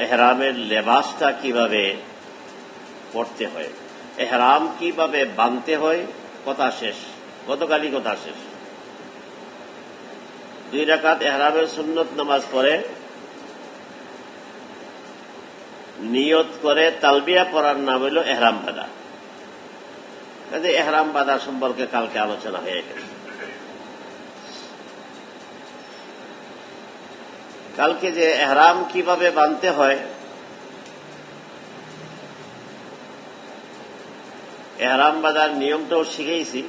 এহরামের লেবাসটা কীভাবে পড়তে হয়? এহরাম কীভাবে বানতে হয়? কথা শেষ। গতকালই কথা শেষ। দুই রাকাত এহরামের সুন্নত নামাজ পড়ে, নিয়ত করে তালবিয়া পড়ার নাম হইল এহরাম বাদা। এহরাম বাদা সম্পর্কে কালকে আলোচনা হয়ে গেছে। কালকে যে এহরাম কীভাবে বানতে হয়, এহরাম বাঁধার নিয়মটাও শিখেইছি।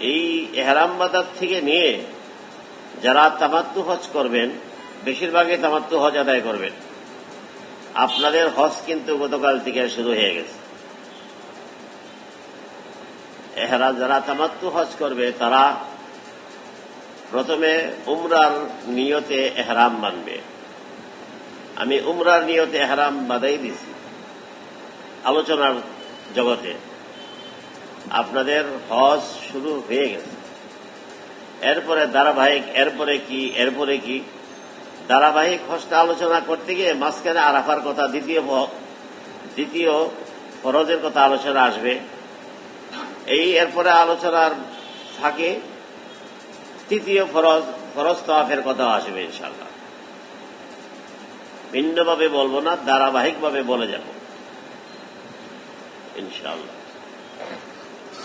এই এহরাম বাঁধার থেকে নিয়ে যারা তামাত্তু হজ করবেন, বেশিরভাগই তামাত্তু হজ আদায় করবেন। আপনাদের হজ কিন্তু গতকাল থেকে শুরু হয়ে গেছে। এহরা যারা তামাত্তু হজ করবে, তারা প্রথমে উমরার নিয়তে এহরাম বানবে আমি উমরার নিয়তে এহরাম বাধাই দিছি। আলোচনার জগতে আপনাদের হজ শুরু হয়ে গেছে। এরপরে ধারাবাহিক, এরপরে কি এরপরে কি? ধারাবাহিক হজটা আলোচনা করতে গিয়ে মাঝখানে আরাফার কথা, দ্বিতীয় দ্বিতীয় ফরজের কথা আলোচনা আসবে। এই এরপরে আলোচনার ফাঁকে তৃতীয় ফরজ ফরজ তওয়াফের কথা আসবে ইনশাল্লাহ ভিন্নভাবে বলব না ধারাবাহিকভাবে বলে যাব। ইনশাআল্লাহ।